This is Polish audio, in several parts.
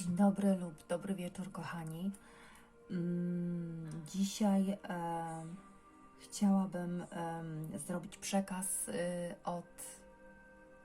Dzień dobry lub dobry wieczór, kochani. Mm, Dzisiaj e, chciałabym em, zrobić przekaz y, od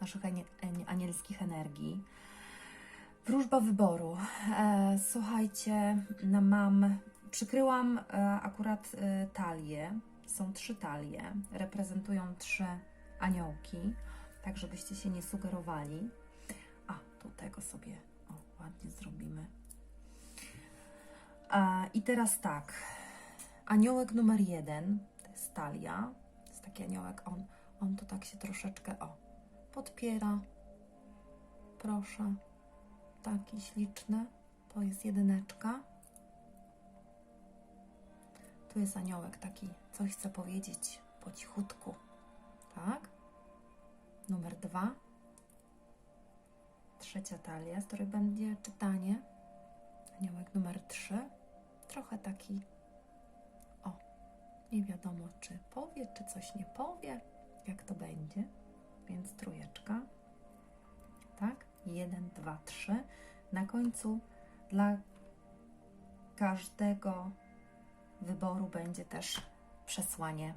naszych anie, anie- anielskich energii. Wróżba wyboru. E, słuchajcie, no mam, przykryłam e, akurat e, talię. Są trzy talie, reprezentują trzy aniołki, tak żebyście się nie sugerowali. A, tu tego sobie ładnie zrobimy. I teraz tak. Aniołek numer jeden to jest talia. To jest taki aniołek. On, on tu tak się troszeczkę o, podpiera. Proszę. Taki śliczny. To jest jedyneczka. Tu jest aniołek taki, coś chce powiedzieć po cichutku. Tak? Numer dwa trzecia talia, z której będzie czytanie. Aniołek numer 3. Trochę taki, o, nie wiadomo czy powie, czy coś nie powie, jak to będzie. Więc trójeczka. Tak? Jeden, dwa, trzy. Na końcu dla każdego wyboru będzie też przesłanie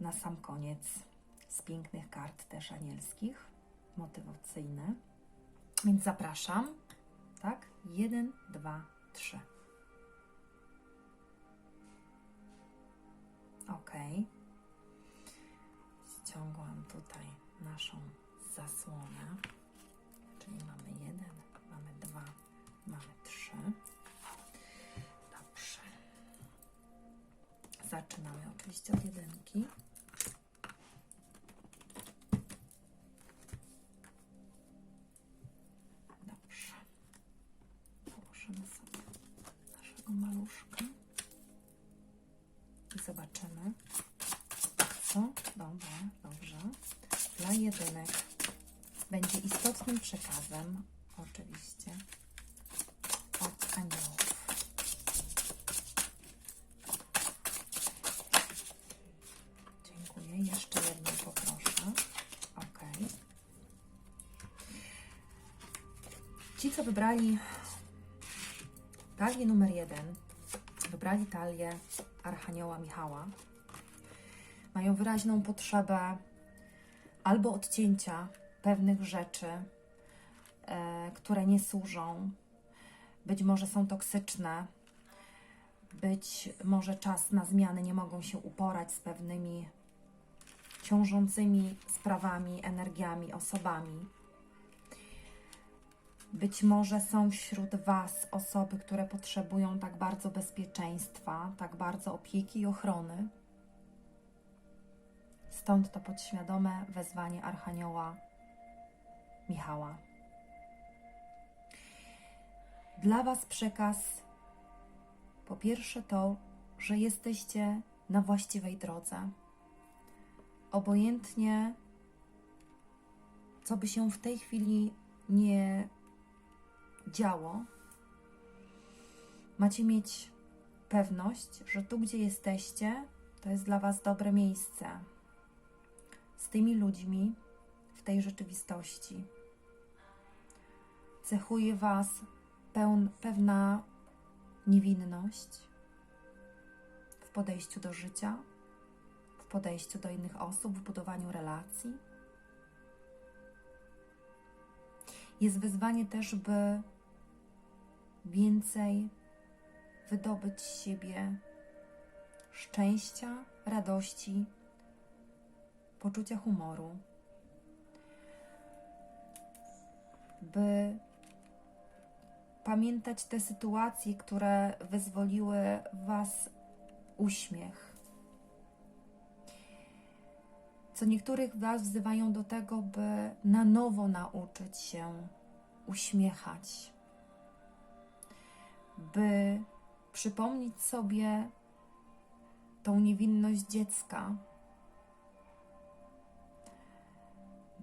na sam koniec z pięknych kart też anielskich motywacyjne. Więc zapraszam. Tak? Jeden, dwa, trzy. Ok. Ściągłam tutaj naszą zasłonę. Czyli mamy jeden, mamy dwa, mamy trzy. Dobrze. Zaczynamy oczywiście od jedynki. Co dobra, dobrze. Dla jedynek będzie istotnym przekazem, oczywiście, od aniołów. Dziękuję. Jeszcze jedną poproszę. Ok. Ci, co wybrali talię numer jeden, wybrali talię Archanioła Michała, mają wyraźną potrzebę albo odcięcia pewnych rzeczy, e, które nie służą, być może są toksyczne, być może czas na zmiany nie mogą się uporać z pewnymi ciążącymi sprawami, energiami, osobami. Być może są wśród Was osoby, które potrzebują tak bardzo bezpieczeństwa, tak bardzo opieki i ochrony. Stąd to podświadome wezwanie Archanioła Michała. Dla Was przekaz po pierwsze to, że jesteście na właściwej drodze. Obojętnie, co by się w tej chwili nie działo, macie mieć pewność, że tu, gdzie jesteście, to jest dla Was dobre miejsce. Z tymi ludźmi w tej rzeczywistości. Cechuje Was pełn, pewna niewinność w podejściu do życia, w podejściu do innych osób, w budowaniu relacji. Jest wyzwanie też, by więcej wydobyć z siebie szczęścia, radości, poczucia humoru, by pamiętać te sytuacje, które wyzwoliły Was uśmiech. Co niektórych Was wzywają do tego, by na nowo nauczyć się uśmiechać, by przypomnieć sobie tą niewinność dziecka,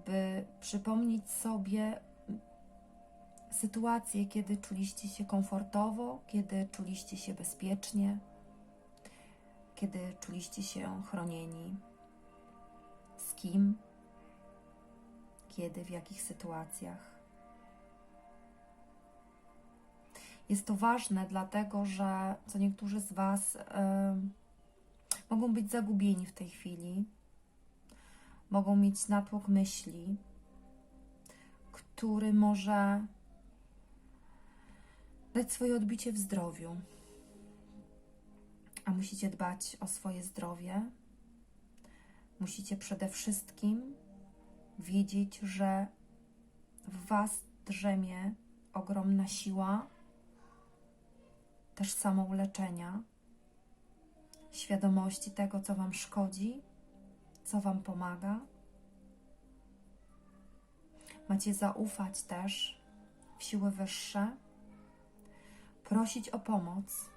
by przypomnieć sobie sytuacje, kiedy czuliście się komfortowo, kiedy czuliście się bezpiecznie, kiedy czuliście się chronieni, z kim, kiedy, w jakich sytuacjach. Jest to ważne, dlatego że co niektórzy z Was y, mogą być zagubieni w tej chwili, mogą mieć natłok myśli, który może dać swoje odbicie w zdrowiu. A musicie dbać o swoje zdrowie. Musicie przede wszystkim wiedzieć, że w Was drzemie ogromna siła też samouleczenia, świadomości tego, co Wam szkodzi, co Wam pomaga. Macie zaufać też w siły wyższe, prosić o pomoc,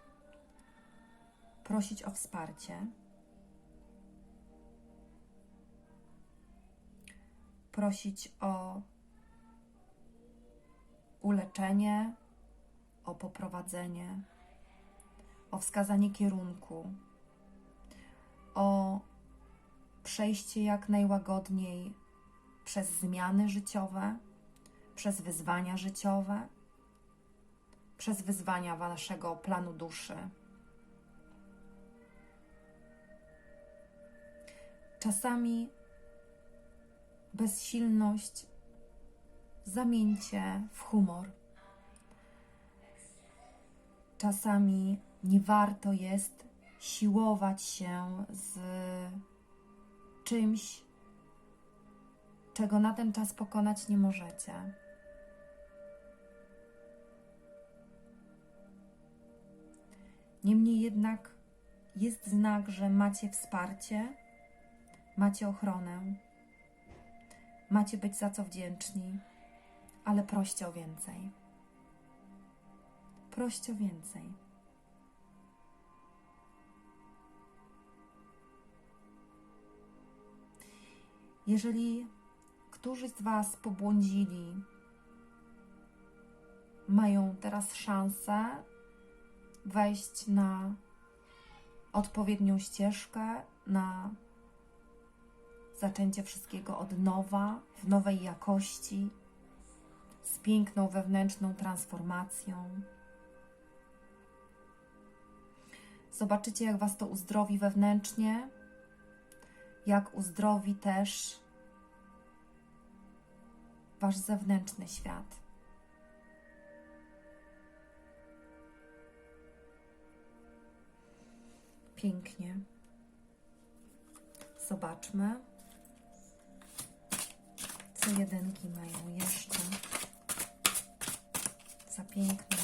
prosić o wsparcie. Prosić o uleczenie, o poprowadzenie, o wskazanie kierunku, o przejście jak najłagodniej przez zmiany życiowe, przez wyzwania życiowe, przez wyzwania waszego planu duszy. Czasami bezsilność zamieńcie w humor. Czasami nie warto jest siłować się z czymś, czego na ten czas pokonać nie możecie. Niemniej jednak jest znak, że macie wsparcie, macie ochronę, macie być za co wdzięczni, ale proście o więcej. Proście o więcej. Jeżeli którzy z Was pobłądzili, mają teraz szansę wejść na odpowiednią ścieżkę, na zaczęcie wszystkiego od nowa, w nowej jakości, z piękną wewnętrzną transformacją. Zobaczycie, jak Was to uzdrowi wewnętrznie, jak uzdrowi też Wasz zewnętrzny świat. Pięknie. Zobaczmy, co jedynki mają jeszcze za piękne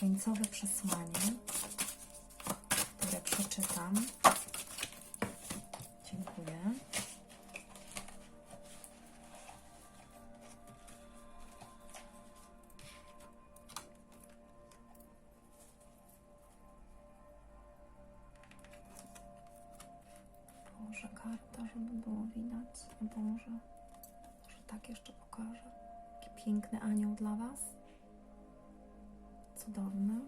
końcowe przesłanie, które przeczytam. Dziękuję. Boże, karta, żeby było widać. O Boże, że tak jeszcze pokażę. Piękny anioł dla Was. Cudowny.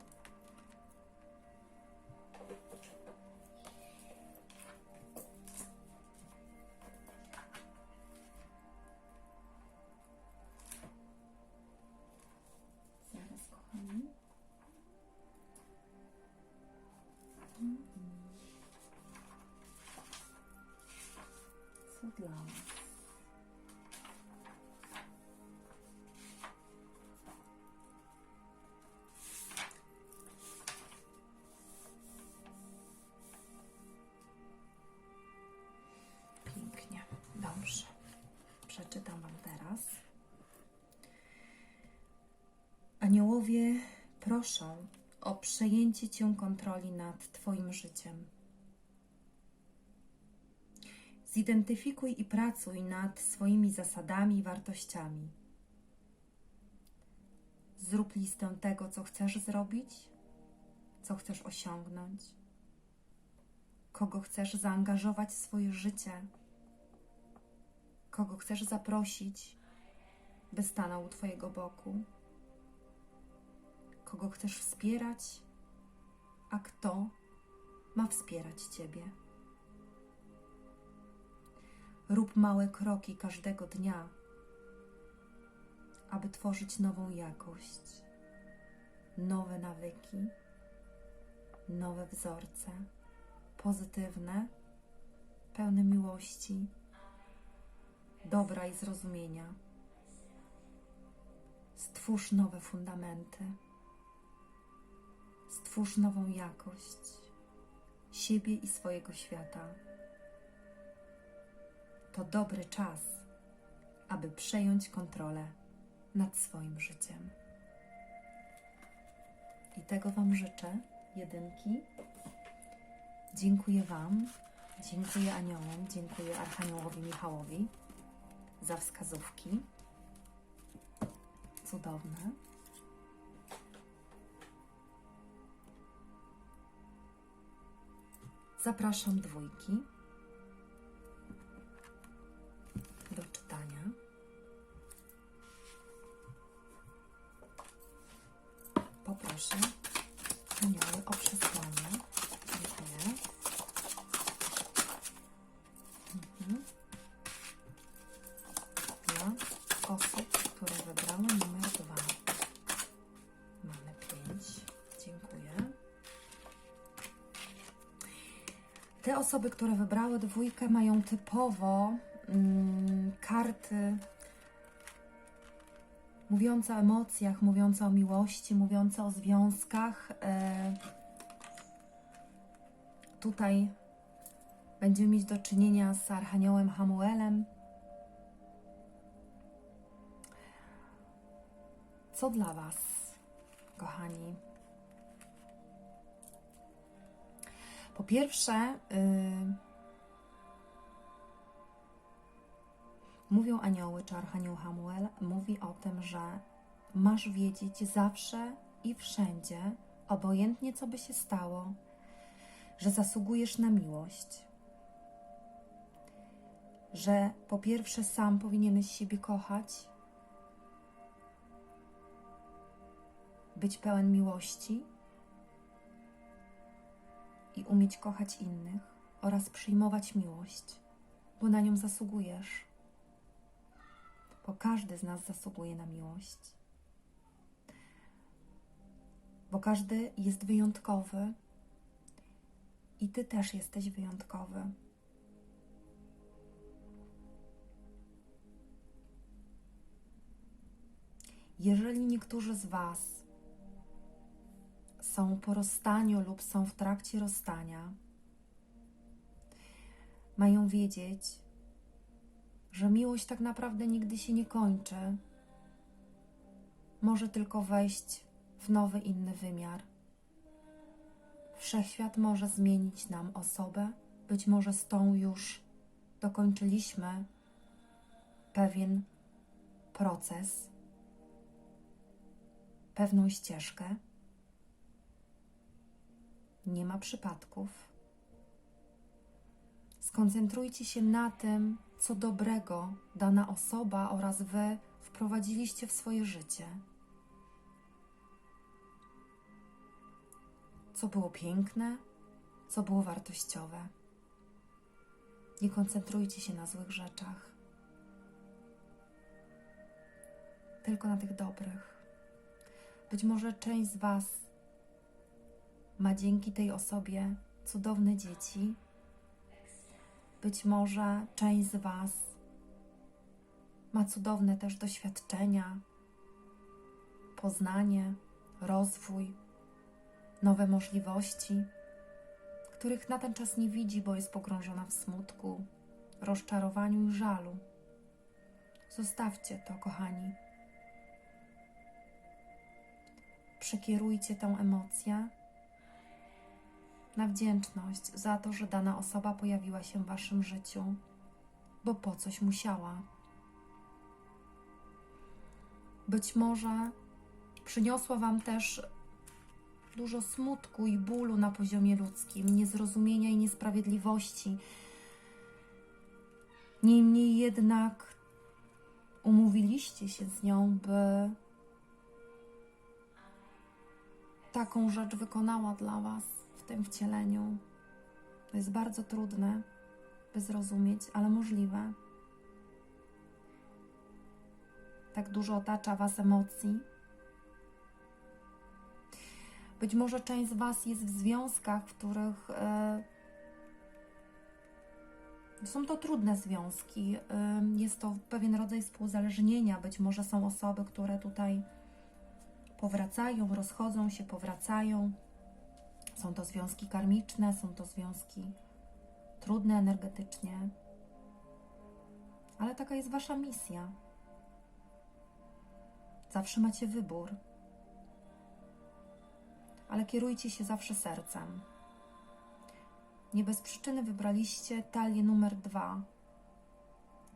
Was? Pięknie. Dobrze. Przeczytam Wam teraz. Aniołowie proszą o przejęcie Cię kontroli nad Twoim życiem. Zidentyfikuj i pracuj nad swoimi zasadami i wartościami. Zrób listę tego, co chcesz zrobić, co chcesz osiągnąć, kogo chcesz zaangażować w swoje życie, kogo chcesz zaprosić, by stanął u Twojego boku, kogo chcesz wspierać, a kto ma wspierać Ciebie. Rób małe kroki każdego dnia, aby tworzyć nową jakość. nowe nawyki, nowe wzorce, pozytywne, pełne miłości, dobra i zrozumienia. Stwórz nowe fundamenty. Stwórz nową jakość siebie i swojego świata. To dobry czas, aby przejąć kontrolę nad swoim życiem. I tego Wam życzę, jedynki. Dziękuję Wam, dziękuję aniołom, dziękuję Archaniołowi Michałowi za wskazówki. Cudowne. Zapraszam dwójki Poproszę anioły o przesłanie. Dziękuję. Mhm. Dla osób, które wybrały numer dwa. Mamy pięć. Dziękuję. Te osoby, które wybrały dwójkę, mają typowo mm, karty mówiące o emocjach, mówiące o miłości, mówiące o związkach. E, tutaj będziemy mieć do czynienia z Archaniołem Hamuelem. Co dla Was, kochani? Po pierwsze, y, mówią anioły czy archanioł Hamuel, mówi o tym, że masz wiedzieć zawsze i wszędzie, obojętnie co by się stało, że zasługujesz na miłość. Że po pierwsze sam powinieneś siebie kochać, być pełen miłości i umieć kochać innych oraz przyjmować miłość, bo na nią zasługujesz. Bo każdy z nas zasługuje na miłość. Bo każdy jest wyjątkowy i ty też jesteś wyjątkowy. Jeżeli niektórzy z Was są po rozstaniu lub są w trakcie rozstania, mają wiedzieć, że miłość tak naprawdę nigdy się nie kończy. Może tylko wejść w nowy, inny wymiar. Wszechświat może zmienić nam osobę, być może z tą już dokończyliśmy pewien proces, pewną ścieżkę. Nie ma przypadków. Skoncentrujcie się na tym, co dobrego dana osoba oraz wy wprowadziliście w swoje życie. Co było piękne, co było wartościowe. Nie koncentrujcie się na złych rzeczach, tylko na tych dobrych. Być może część z Was ma dzięki tej osobie cudowne dzieci. Być może część z Was ma cudowne też doświadczenia, poznanie, rozwój, nowe możliwości, których na ten czas nie widzi, bo jest pogrążona w smutku, rozczarowaniu i żalu. Zostawcie to, kochani. Przekierujcie tę emocję na wdzięczność za to, że dana osoba pojawiła się w Waszym życiu, bo po coś musiała. Być może przyniosła Wam też dużo smutku i bólu na poziomie ludzkim, niezrozumienia i niesprawiedliwości. Niemniej jednak umówiliście się z nią, by taką rzecz wykonała dla Was w tym wcieleniu. To jest bardzo trudne, by zrozumieć, ale możliwe. Tak dużo otacza Was emocji, Być może część z Was jest w związkach, w których e, są to trudne związki. e, Jest to pewien rodzaj współzależnienia. Być może są osoby, które tutaj powracają, rozchodzą się, powracają. Są to związki karmiczne, są to związki trudne energetycznie. Ale taka jest Wasza misja. Zawsze macie wybór. Ale kierujcie się zawsze sercem. Nie bez przyczyny wybraliście talię numer dwa,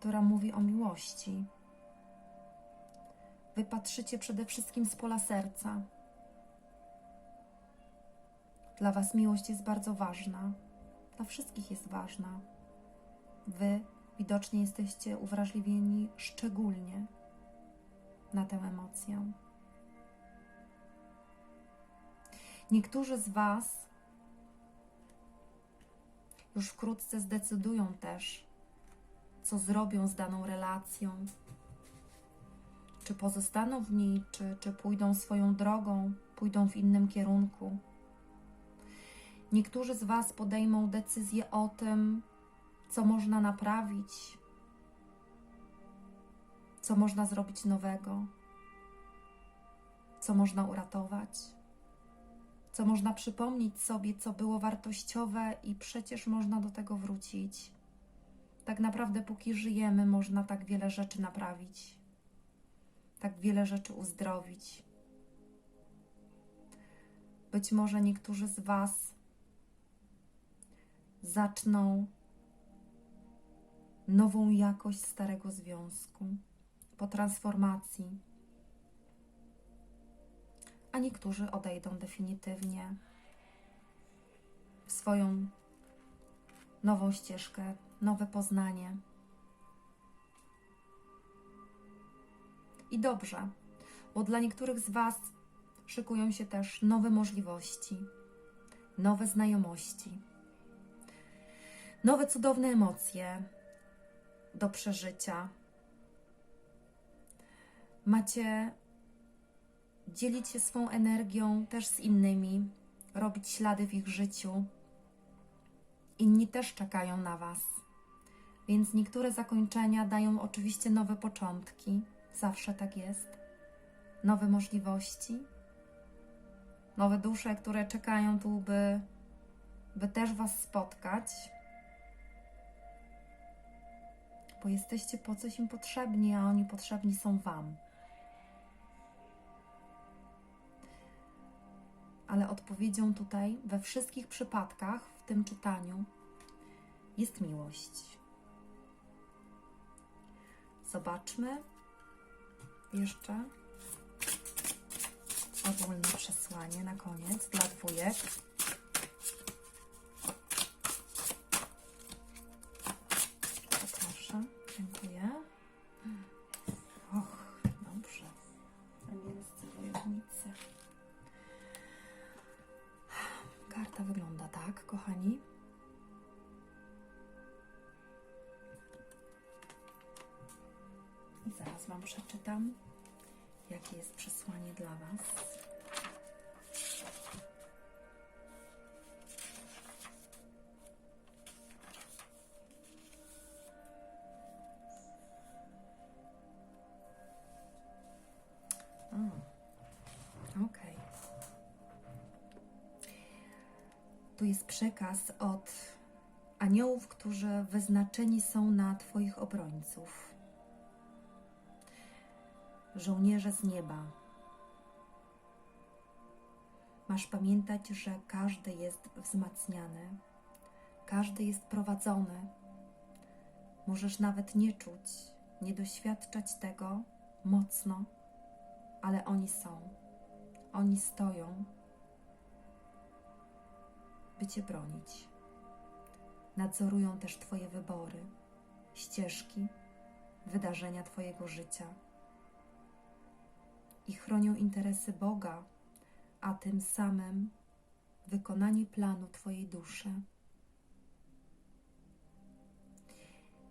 która mówi o miłości. Wy patrzycie przede wszystkim z pola serca. Dla Was miłość jest bardzo ważna. Dla wszystkich jest ważna. Wy widocznie jesteście uwrażliwieni szczególnie na tę emocję. Niektórzy z Was już wkrótce zdecydują też, co zrobią z daną relacją. Czy pozostaną w niej, czy, czy pójdą swoją drogą, pójdą w innym kierunku. Niektórzy z Was podejmą decyzję o tym, co można naprawić, co można zrobić nowego, co można uratować, co można przypomnieć sobie, co było wartościowe i przecież można do tego wrócić. Tak naprawdę, póki żyjemy, można tak wiele rzeczy naprawić, tak wiele rzeczy uzdrowić. Być może niektórzy z Was zaczną nową jakość starego związku po transformacji, a niektórzy odejdą definitywnie w swoją nową ścieżkę, nowe poznanie. I dobrze, bo dla niektórych z Was szykują się też nowe możliwości, nowe znajomości, nowe cudowne emocje do przeżycia. Macie dzielić się swą energią też z innymi, robić ślady w ich życiu. Inni też czekają na Was. Więc niektóre zakończenia dają oczywiście nowe początki. Zawsze tak jest. Nowe możliwości. Nowe dusze, które czekają tu, by, by też Was spotkać. Bo jesteście po coś im potrzebni, a oni potrzebni są Wam. ale odpowiedzią tutaj we wszystkich przypadkach w tym czytaniu jest miłość. Zobaczmy jeszcze ogólne przesłanie na koniec dla dwójek. Jest przekaz od aniołów, którzy wyznaczeni są na Twoich obrońców. Żołnierze z nieba. Masz pamiętać, że każdy jest wzmacniany, każdy jest prowadzony. Możesz nawet nie czuć, nie doświadczać tego mocno, ale oni są. Oni stoją by Cię bronić. Nadzorują też Twoje wybory, ścieżki, wydarzenia Twojego życia i chronią interesy Boga, a tym samym wykonanie planu Twojej duszy.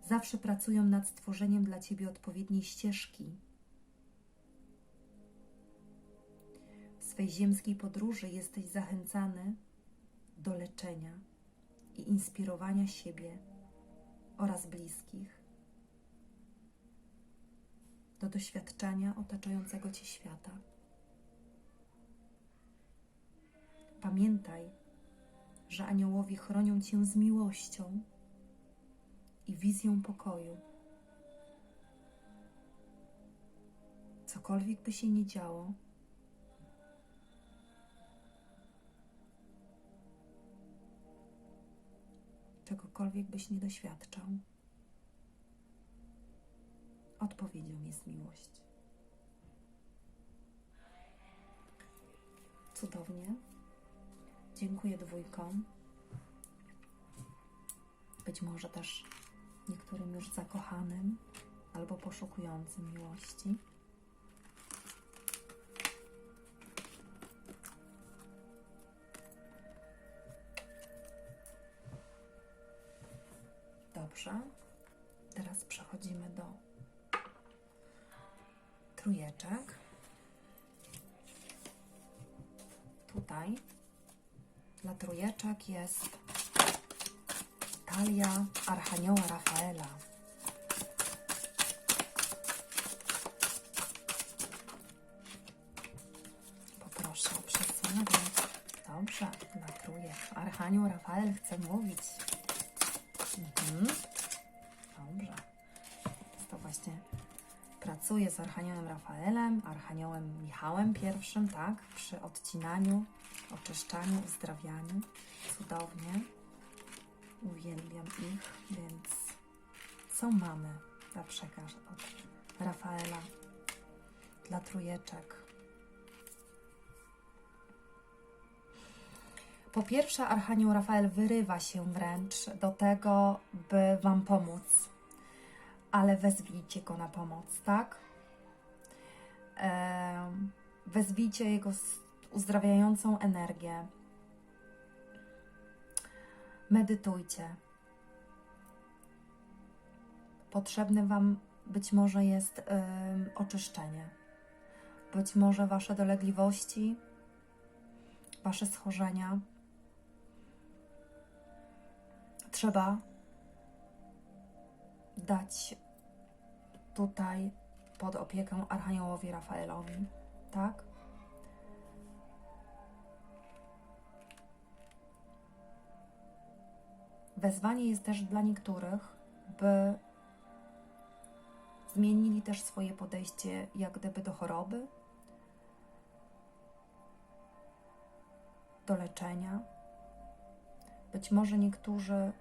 Zawsze pracują nad stworzeniem dla Ciebie odpowiedniej ścieżki. W swej ziemskiej podróży jesteś zachęcany do leczenia i inspirowania siebie oraz bliskich, do doświadczenia otaczającego Cię świata. Pamiętaj, że aniołowie chronią Cię z miłością i wizją pokoju. Cokolwiek by się nie działo, czegokolwiek byś nie doświadczał, odpowiedzią jest miłość. Cudownie. Dziękuję dwójkom. Być może też niektórym już zakochanym albo poszukującym miłości. Dobrze. Teraz przechodzimy do trójeczek. Tutaj dla trójeczek jest talia Archanioła Rafaela. Poproszę o przesłanie. Dobrze, dla trójek. Archanioł Rafael chce mówić. Mhm. Dobrze. To właśnie pracuję z Archaniołem Rafaelem, Archaniołem Michałem pierwszym, tak? Przy odcinaniu, oczyszczaniu, uzdrawianiu. Cudownie. Uwielbiam ich, więc co mamy za przekaz od Rafaela dla trójeczek? Po pierwsze, Archanioł Rafael wyrywa się wręcz do tego, by Wam pomóc, ale wezwijcie go na pomoc, tak? Wezwijcie jego uzdrawiającą energię. Medytujcie. Potrzebne Wam być może jest em, oczyszczenie. Być może Wasze dolegliwości, Wasze schorzenia trzeba dać tutaj pod opiekę Archaniołowi Rafaelowi, tak? Wezwanie jest też dla niektórych, by zmienili też swoje podejście jak gdyby do choroby, do leczenia. Być może niektórzy